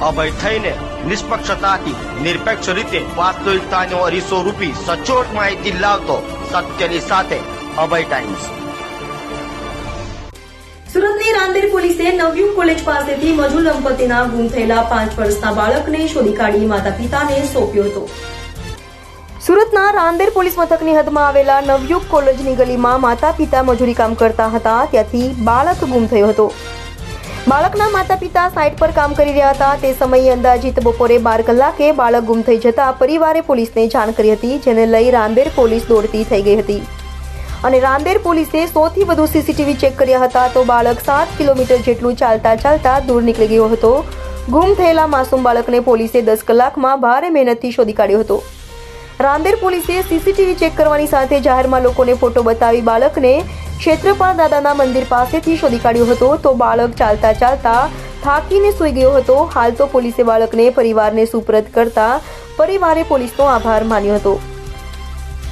અભય થઈને નિષ્પક્ષતાથી, નિરપેક્ષ રીતે વાસ્તવિકતાનો અરીસો રૂપી સચોટ માહિતી લાવતો સત્યની સાથે અભય ટાઈમ્સ. સુરતની રાંદેર પોલીસે નવયુગ કોલેજ પાસેથી મજૂર દંપતીના ગુમ થયેલા પાંચ વર્ષના બાળકને શોધી કાઢી માતા પિતાને સોંપ્યો હતો. સુરતના રાંદેર પોલીસ મથકની હદમાં આવેલા નવયુગ કોલેજની ગલીમાં માતા પિતા મજૂરી કામ કરતા હતા, ત્યાંથી બાળક ગુમ થયો હતો. બાળકના માતા પિતા સાઇટ પર કામ કરી રહ્યા હતા. તે સમયે અંદાજિત બપોરે બાર કલાકે બાળક ગુમ થઈ જતા પરિવારે પોલીસને જાણ કરી હતી, જેને લઈ રાંદેર પોલીસ દોડતી થઈ ગઈ હતી. અને રાંદેર પોલીસે સૌથી વધુ સીસીટીવી ચેક કર્યા હતા તો બાળક સાત કિલોમીટર જેટલું ચાલતા ચાલતા દૂર નીકળી ગયો હતો. ગુમ થયેલા માસૂમ બાળકને પોલીસે દસ કલાકમાં ભારે મહેનતથી શોધી કાઢ્યો હતો. રાંદેર પોલીસે સીસીટીવી ચેક કરવાની સાથે જાહેરમાં લોકોને ફોટો બતાવી બાળકને ક્ષેત્રપાળ દાદાના મંદિર પાસેથી શોધી કાઢ્યો હતો તો બાળક ચાલતા ચાલતા થાકીને સૂઈ ગયો હતો. હાલ તો પોલીસે બાળકને પરિવારને સુપ્રત કરતા પરિવારે પોલીસનો આભાર માન્યો હતો.